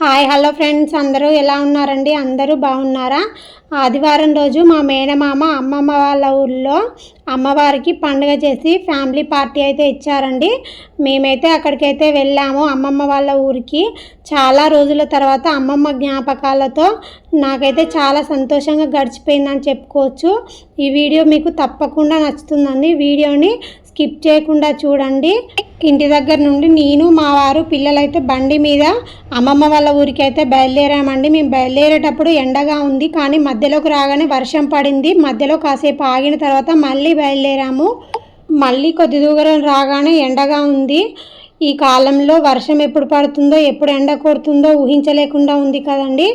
Hi hello friends. అందరూ ఎలా ఉన్నారండి? అందరూ బాగున్నారా? ఆదివారం రోజు మా మేనమామ అమ్మమ్మ వాళ్ళ ఊళ్ళో అమ్మవారికి పండుగ చేసి ఫ్యామిలీ పార్టీ అయితే ఇచ్చారండి. మేమైతే అక్కడికైతే వెళ్ళాము అమ్మమ్మ వాళ్ళ ఊరికి. చాలా రోజుల తర్వాత అమ్మమ్మ జ్ఞాపకాలతో నాకైతే చాలా సంతోషంగా గడిచిపోయిందని చెప్పుకోవచ్చు. ఈ వీడియో మీకు తప్పకుండా నచ్చుతుందండి. వీడియోని స్కిప్ చేయకుండా చూడండి. ఇంటి దగ్గర నుండి నేను మా వారు పిల్లలైతే బండి మీద అమ్మమ్మ వాళ్ళ ఊరికి అయితే బయలుదేరామండి. మేము బయలుదేరేటప్పుడు ఎండగా ఉంది కానీ మధ్యలోకి రాగానే వర్షం పడింది. మధ్యలో కాసేపు ఆగిన తర్వాత మళ్ళీ బయలుదేరాము. మళ్ళీ కొద్ది దూరం రాగానే ఎండగా ఉంది. ఈ కాలంలో వర్షం ఎప్పుడు పడుతుందో ఎప్పుడు ఎండ కొడుతుందో ఊహించలేకుండా ఉంది కదండి.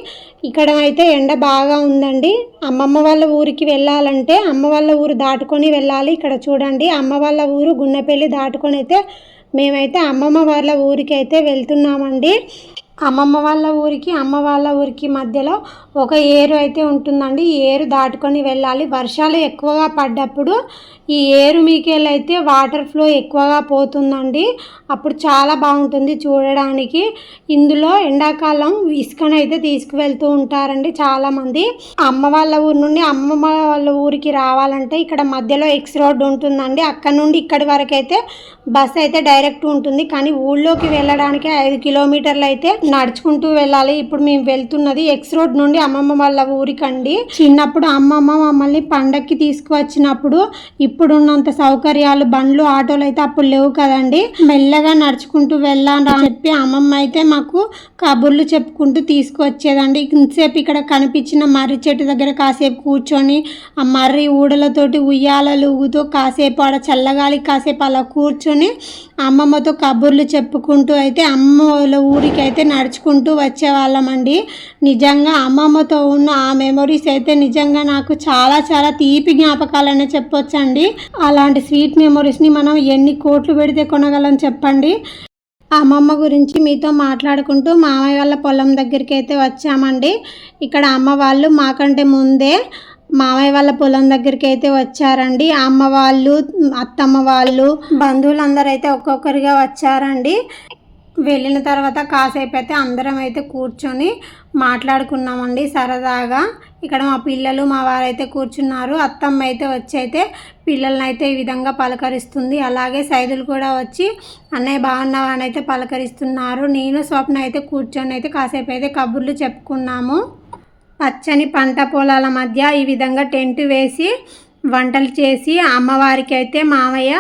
ఇక్కడ అయితే ఎండ బాగా ఉందండి. అమ్మమ్మ వాళ్ళ ఊరికి వెళ్ళాలంటే అమ్మ వాళ్ళ ఊరు దాటుకొని వెళ్ళాలి. ఇక్కడ చూడండి అమ్మ వాళ్ళ ఊరు గున్నపల్లి దాటుకొని అయితే మేమైతే అమ్మమ్మ వాళ్ళ ఊరికి అయితే వెళ్తున్నామండి. అమ్మమ్మ వాళ్ళ ఊరికి అమ్మ వాళ్ళ ఊరికి మధ్యలో ఒక ఏరు అయితే ఉంటుందండి. ఈ ఏరు దాటుకొని వెళ్ళాలి. వర్షాలు ఎక్కువగా పడ్డప్పుడు ఈ ఏరు మీకెళ్ళైతే వాటర్ ఫ్లో ఎక్కువగా పోతుందండి. అప్పుడు చాలా బాగుంటుంది చూడడానికి. ఇందులో ఎండాకాలం ఇసుకనైతే తీసుకువెళ్తూ ఉంటారండి చాలామంది. అమ్మ వాళ్ళ ఊరు నుండి అమ్మమ్మ వాళ్ళ ఊరికి రావాలంటే ఇక్కడ మధ్యలో ఎక్స్ రోడ్ ఉంటుందండి. అక్కడ నుండి ఇక్కడి వరకు అయితే బస్ అయితే డైరెక్ట్ ఉంటుంది. కానీ ఊళ్ళోకి వెళ్ళడానికి ఐదు కిలోమీటర్లు అయితే నడుచుకుంటూ వెళ్ళాలి. ఇప్పుడు మేము వెళ్తున్నది ఎక్స్ రోడ్ నుండి అమ్మమ్మ వాళ్ళ ఊరికండి. చిన్నప్పుడు అమ్మమ్మ మమ్మల్ని పండక్కి తీసుకువచ్చినప్పుడు ఇప్పుడున్నంత సౌకర్యాలు బండ్లు ఆటోలు అయితే అప్పుడు లేవు కదండి. మెల్లగా నడుచుకుంటూ వెళ్ళాను అని చెప్పి అమ్మమ్మ అయితే మాకు కబుర్లు చెప్పుకుంటూ తీసుకువచ్చేదండి. ఇంతసేపు ఇక్కడ కనిపించిన మర్రి చెట్టు దగ్గర కాసేపు కూర్చొని ఆ మర్రి ఊడలతోటి ఉయ్యాలలు ఊగుతూ కాసేపు ఆడ చల్లగాలి కాసేపు అలా కూర్చొని అమ్మమ్మతో కబుర్లు చెప్పుకుంటూ అయితే అమ్మ వాళ్ళ ఊరికి అయితే నడుచుకుంటూ వచ్చేవాళ్ళమండి. నిజంగా అమ్మమ్మతో ఉన్న ఆ మెమొరీస్ అయితే నిజంగా నాకు చాలా చాలా తీపి జ్ఞాపకాలనే చెప్పొచ్చండి. అలాంటి స్వీట్ మెమొరీస్ని మనం ఎన్ని కోట్లు పెడితే కొనగలం చెప్పండి. అమ్మమ్మ గురించి మీతో మాట్లాడుకుంటూ మామయ్య వాళ్ళ పొలం దగ్గరికి అయితే వచ్చామండి. ఇక్కడ అమ్మ వాళ్ళు మాకంటే ముందే మామయ్య వాళ్ళ పొలం దగ్గరికి అయితే వచ్చారండి. అమ్మ వాళ్ళు అత్తమ్మ వాళ్ళు బంధువులందరూ అయితే ఒక్కొక్కరిగా వచ్చారండి. వెళ్ళిన తర్వాత కాసేపు అయితే అందరం అయితే కూర్చొని మాట్లాడుకున్నామండి సరదాగా. ఇక్కడ మా పిల్లలు మా వారైతే కూర్చున్నారు. అత్తమ్మ అయితే వచ్చి అయితే పిల్లల్ని అయితే ఈ విధంగా పలకరిస్తుంది. అలాగే సైదులు కూడా వచ్చి అన్నయ్య బాగున్నావా? అని అయితే పలకరిస్తున్నారు. నేను స్వప్న అయితే కూర్చొని అయితే కాసేపు అయితే కబుర్లు చెప్పుకున్నాము. పచ్చని పంట పొలాల మధ్య ఈ విధంగా టెంట్ వేసి వంటలు చేసి అమ్మవారికి అయితే మామయ్య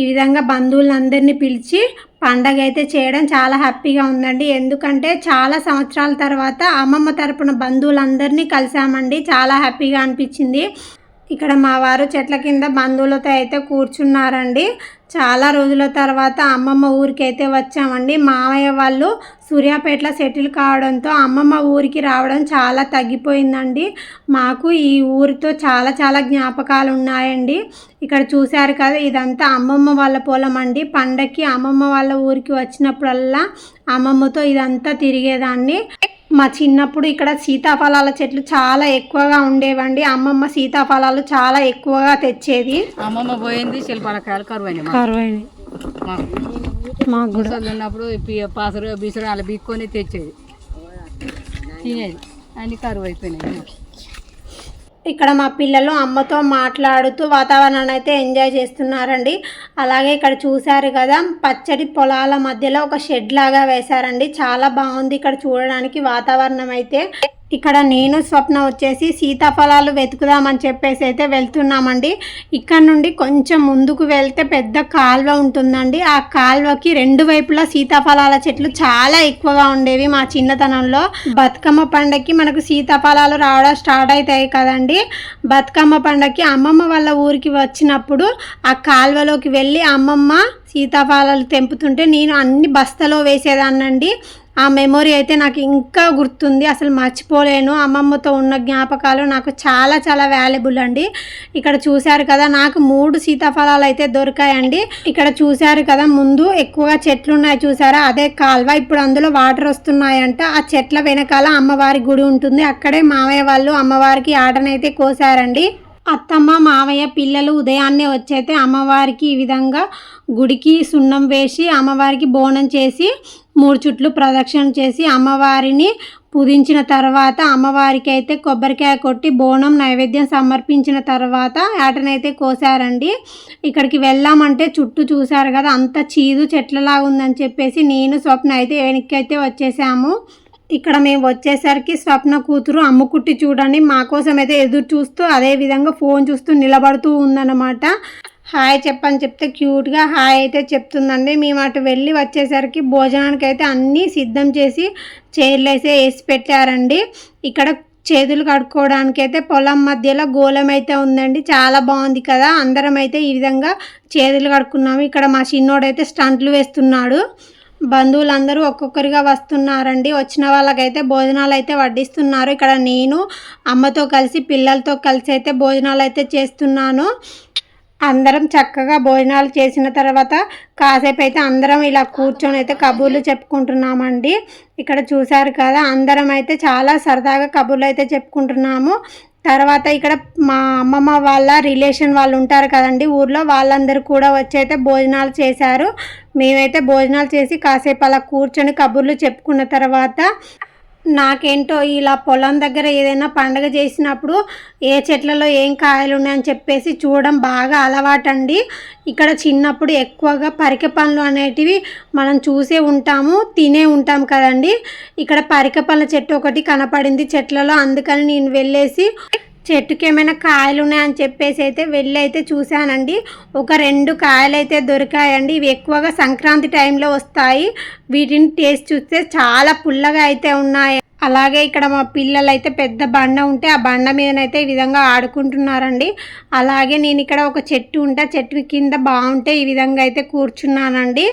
ఈ విధంగా బంధువులందరినీ పిలిచి పండగ అయితే చేయడం చాలా హ్యాపీగా ఉందండి. ఎందుకంటే చాలా సంవత్సరాల తర్వాత అమ్మమ్మ తరపున బంధువులందరినీ కలిసామండి. చాలా హ్యాపీగా అనిపించింది. ఇక్కడ మా వారు చెట్ల కింద బంధువులతో అయితే కూర్చున్నారండి. చాలా రోజుల తర్వాత అమ్మమ్మ ఊరికైతే వచ్చామండి. మామయ్య వాళ్ళు సూర్యాపేటలో సెటిల్ కావడంతో అమ్మమ్మ ఊరికి రావడం చాలా తగ్గిపోయిందండి. మాకు ఈ ఊరితో చాలా చాలా జ్ఞాపకాలు ఉన్నాయండి. ఇక్కడ చూశారు కదా ఇదంతా అమ్మమ్మ వాళ్ళ పొలం అండి. పండక్కి అమ్మమ్మ వాళ్ళ ఊరికి వచ్చినప్పుడల్లా అమ్మమ్మతో ఇదంతా తిరిగేదాన్ని. మా చిన్నప్పుడు ఇక్కడ సీతాఫలాల చెట్లు చాలా ఎక్కువగా ఉండేవండి. అమ్మమ్మ సీతాఫలాలు చాలా ఎక్కువగా తెచ్చేది. అమ్మమ్మ పోయింది శిల్పాలకాయలు. కరువైంది మాకు. కూడా. ఉన్నప్పుడు పాసరు బిసురు అలా బిక్కొని తెచ్చేది. తినేది. అన్ని కరువు అయిపోయినాయి. ఇక్కడ మా పిల్లలు అమ్మతో మాట్లాడుతూ వాతావరణాన్ని అయితే ఎంజాయ్ చేస్తున్నారండి. అలాగే ఇక్కడ చూశారు కదా పచ్చడి పొలాల మధ్యలో ఒక షెడ్ లాగా వేశారండి. చాలా బాగుంది ఇక్కడ చూడడానికి వాతావరణం అయితే. ఇక్కడ నేను స్వప్న వచ్చేసి సీతాఫలాలు వెతుకుదామని చెప్పేసి అయితే వెళ్తున్నామండి. ఇక్కడ నుండి కొంచెం ముందుకు వెళ్తే పెద్ద కాల్వ ఉంటుందండి. ఆ కాల్వకి రెండు వైపులా సీతాఫలాల చెట్లు చాలా ఎక్కువగా ఉండేవి మా చిన్నతనంలో. బతుకమ్మ పండగకి మనకు సీతాఫలాలు రావడం స్టార్ట్ అవుతాయి కదండి. బతుకమ్మ పండగకి అమ్మమ్మ వాళ్ళ ఊరికి వచ్చినప్పుడు ఆ కాల్వలోకి వెళ్ళి అమ్మమ్మ సీతాఫలాలు తెంపుతుంటే నేను అన్ని బస్తలో వేసేదాన్నండి. ఆ మెమొరీ అయితే నాకు ఇంకా గుర్తుంది. అసలు మర్చిపోలేను. అమ్మమ్మతో ఉన్న జ్ఞాపకాలు నాకు చాలా చాలా వాల్యుబుల్ అండి. ఇక్కడ చూశారు కదా నాకు మూడు సీతాఫలాలు అయితే దొరికాయండి. ఇక్కడ చూశారు కదా ముందు ఎక్కువగా చెట్లు ఉన్నాయి చూసారా? అదే కాల్వ. ఇప్పుడు అందులో వాటర్ వస్తున్నాయంట. ఆ చెట్ల వెనకాల అమ్మవారి గుడి ఉంటుంది. అక్కడే మామయ్య వాళ్ళు అమ్మవారికి ఆటనైతే కోసారండి. అత్తమ్మ మామయ్య పిల్లలు ఉదయాన్నే వచ్చైతే అమ్మవారికి ఈ విధంగా గుడికి సున్నం వేసి అమ్మవారికి బోనం చేసి మూడు చుట్లు ప్రదక్షిణ చేసి అమ్మవారిని పూజించిన తర్వాత అమ్మవారికి అయితే కొబ్బరికాయ కొట్టి బోనం నైవేద్యం సమర్పించిన తర్వాత ఏటనైతే కోసారండి ఇక్కడికి వెళ్ళామంటే చుట్టూ చూశారు కదా అంత చీదు చెట్లలా ఉందని చెప్పేసి నేను స్వప్న అయితే వెనక్కి అయితే వచ్చేసాము. ఇక్కడ మేము వచ్చేసరికి స్వప్న కూతురు అమ్ముకుట్టి చూడండి మా కోసం అయితే ఎదురు చూస్తూ అదే విధంగా ఫోన్ చూస్తూ నిలబడుతూ ఉందన్నమాట. హాయ్ చెప్పని చెప్తే క్యూట్గా హాయ్ అయితే చెప్తుందండి. మేము అటు వెళ్ళి వచ్చేసరికి భోజనానికి అయితే అన్నీ సిద్ధం చేసి చైర్లు అయితే వేసి పెట్టారండి. ఇక్కడ చేతులు కడుక్కోవడానికి అయితే పొలం మధ్యలో గోళం అయితే ఉందండి. చాలా బాగుంది కదా. అందరం అయితే ఈ విధంగా చేతులు కడుక్కున్నాము. ఇక్కడ మా చిన్నోడైతే స్టంట్లు వేస్తున్నాడు. బంధువులందరూ ఒక్కొక్కరిగా వస్తున్నారండి. వచ్చిన వాళ్ళకైతే భోజనాలు అయితే వడ్డిస్తున్నారు. ఇక్కడ నేను అమ్మతో కలిసి పిల్లలతో కలిసి అయితే భోజనాలు అయితే చేస్తున్నాను. అందరం చక్కగా భోజనాలు చేసిన తర్వాత కాసేపు అయితే అందరం ఇలా కూర్చొని అయితే కబుర్లు చెప్పుకుంటున్నామండి. ఇక్కడ చూశారు కదా అందరం అయితే చాలా సరదాగా కబుర్లు అయితే చెప్పుకుంటున్నాము. తర్వాత ఇక్కడ మా అమ్మమ్మ వాళ్ళ రిలేషన్ వాళ్ళు ఉంటారు కదండి ఊర్లో వాళ్ళందరూ కూడా వచ్చి అయితే భోజనాలు చేశారు. మేమైతే భోజనాలు చేసి కాసేపు అలా కూర్చొని కబుర్లు చెప్పుకున్న తర్వాత నాకేంటో ఇలా పొలం దగ్గర ఏదైనా పండగ చేసినప్పుడు ఏ చెట్లలో ఏం కాయలు ఉన్నాయని చెప్పేసి చూడడం బాగా అలవాటండి. ఇక్కడ చిన్నప్పుడు ఎక్కువగా పరిక పండ్లు అనేటివి మనం చూసే ఉంటాము తినే ఉంటాం కదండి. ఇక్కడ పరిక పండ్ల చెట్టు ఒకటి కనపడింది చెట్లలో అందుకని నేను వెళ్ళేసి చెట్టుకి ఏమైనా కాయలు ఉన్నాయని చెప్పేసి అయితే వెళ్ళి అయితే చూశానండి. ఒక రెండు కాయలు అయితే దొరికాయండి. ఇవి ఎక్కువగా సంక్రాంతి టైంలో వస్తాయి. వీటిని టేస్ట్ చూస్తే చాలా పుల్లగా అయితే ఉన్నాయి. అలాగే ఇక్కడ మా పిల్లలు అయితే పెద్ద బండ ఉంటే ఆ బండ మీదనైతే ఈ విధంగా ఆడుకుంటున్నారండి. అలాగే నేను ఇక్కడ ఒక చెట్టు ఉంటే ఆ చెట్టు కింద బాగుంటే ఈ విధంగా అయితే కూర్చున్నానండి.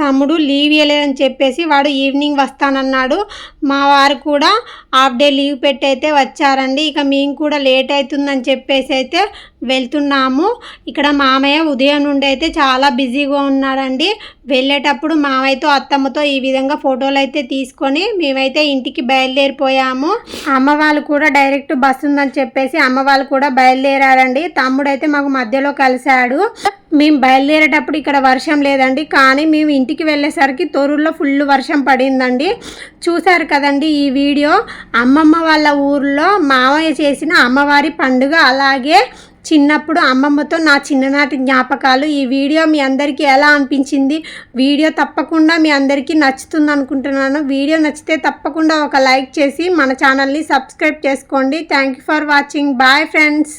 తమ్ముడు లీవ్ ఇవ్వలేదని చెప్పేసి వాడు ఈవినింగ్ వస్తానన్నాడు. మా వారు కూడా హాఫ్ డే లీవ్ పెట్టి అయితే వచ్చారండి. ఇక మేము కూడా లేట్ అవుతుందని చెప్పేసి అయితే వెళ్తున్నాము. ఇక్కడ మామయ్య ఉదయం నుండి అయితే చాలా బిజీగా ఉన్నాడండి వెళ్ళేటప్పుడు మామయ్యతో అత్తమ్మతో ఈ విధంగా ఫోటోలు అయితే తీసుకొని మేమైతే ఇంటికి బయలుదేరిపోయాము. అమ్మ వాళ్ళు కూడా డైరెక్ట్ బస్ ఉందని చెప్పేసి అమ్మ వాళ్ళు కూడా బయలుదేరారండి. తమ్ముడైతే మాకు మధ్యలో కలిశాడు. మేము బయలుదేరేటప్పుడు ఇక్కడ వర్షం లేదండి. కానీ మేము ఇంటికి వెళ్ళేసరికి తొరుల్లో ఫుల్ వర్షం పడిందండి. చూశారు కదండి ఈ వీడియో. అమ్మమ్మ వాళ్ళ ఊర్లో మావయ్య చేసిన అమ్మవారి పండుగ అలాగే చిన్నప్పుడు అమ్మమ్మతో నా చిన్ననాటి జ్ఞాపకాలు. ఈ వీడియో మీ అందరికీ ఎలా అనిపించింది? వీడియో తప్పకుండా మీ అందరికీ నచ్చుతుంది అనుకుంటున్నాను. వీడియో నచ్చితే తప్పకుండా ఒక లైక్ చేసి మన ఛానల్ని సబ్స్క్రైబ్ చేసుకోండి. Thank you for watching. Bye friends.